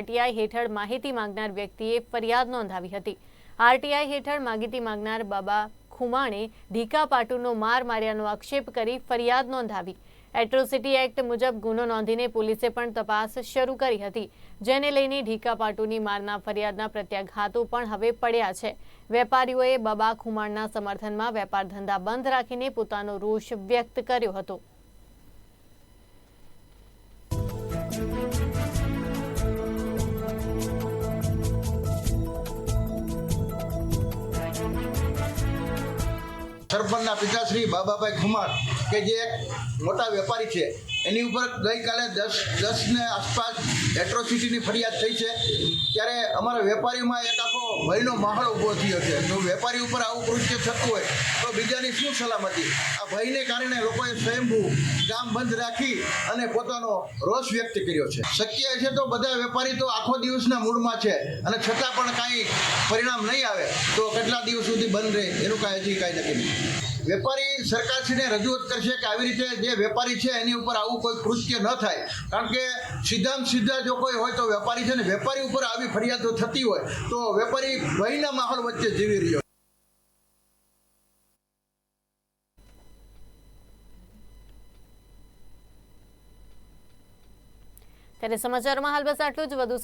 RTI હેઠળ માહિતી માંગનાર વ્યક્તિએ ફરિયાદ નોંધાવી હતી. આરટીઆઈ હેઠળ માહિતી માંગનાર બાબા ખુમાણે ઢીકા પાટુનો માર માર્યાનો આક્ષેપ કરી ફરિયાદ નોંધાવી. એટ્રોસિટી એક્ટ મુજબ ગુનો નોંધીને પોલીસે પણ તપાસ શરૂ કરી હતી. જેને લઈને ઢીકા પાટુની મારના ફરિયાદના પ્રત્યાઘાતો પણ હવે પડ્યા છે. વેપારીઓએ બાબા ખુમાણના સમર્થનમાં વેપાર ધંધા બંધ રાખીને પોતાનો રોષ વ્યક્ત કર્યો હતો. સરપંચના પિતાશ્રી બાબાભાઈ ખુમાર કે જે એક મોટા વેપારી છે એની ઉપર ગઈકાલે દસ, દસને આસપાસ એટ્રોસિટીની ફરિયાદ થઈ છે. ત્યારે અમારા વેપારીમાં એક આખો ભયનો માહોલ ઊભો થયો છે. જો વેપારી ઉપર આવું કૃત્ય થતું હોય, તો બીજાની શું સલામતી? આ ભયને કારણે લોકોએ સ્વયંભૂ ગામ બંધ રાખી અને પોતાનો રોષ વ્યક્ત કર્યો છે. શક્ય છે તો બધા વેપારી તો આખો દિવસના મૂડમાં છે અને છતાં પણ કાંઈ પરિણામ નહીં આવે, તો કેટલા દિવસ સુધી બંધ રહે, એનું કાંઈ હજી કાંઈ નહીં વેપારી સરકારશ્રીને રજૂઆત કરશે કે આવી રીતે જે વેપારી છે એની ઉપર આવું કોઈ કૃત્ય ન થાય. કારણ કે સીધામાં સીધા જો કોઈ હોય તો વેપારી છે ને વેપારી ઉપર આવી ફરિયાદો થતી હોય તો વેપારી ભયના માહોલ વચ્ચે જીવી રહ્યો ત્યારે સમાચારમાં હાલ બસ આટલું જ. વધુ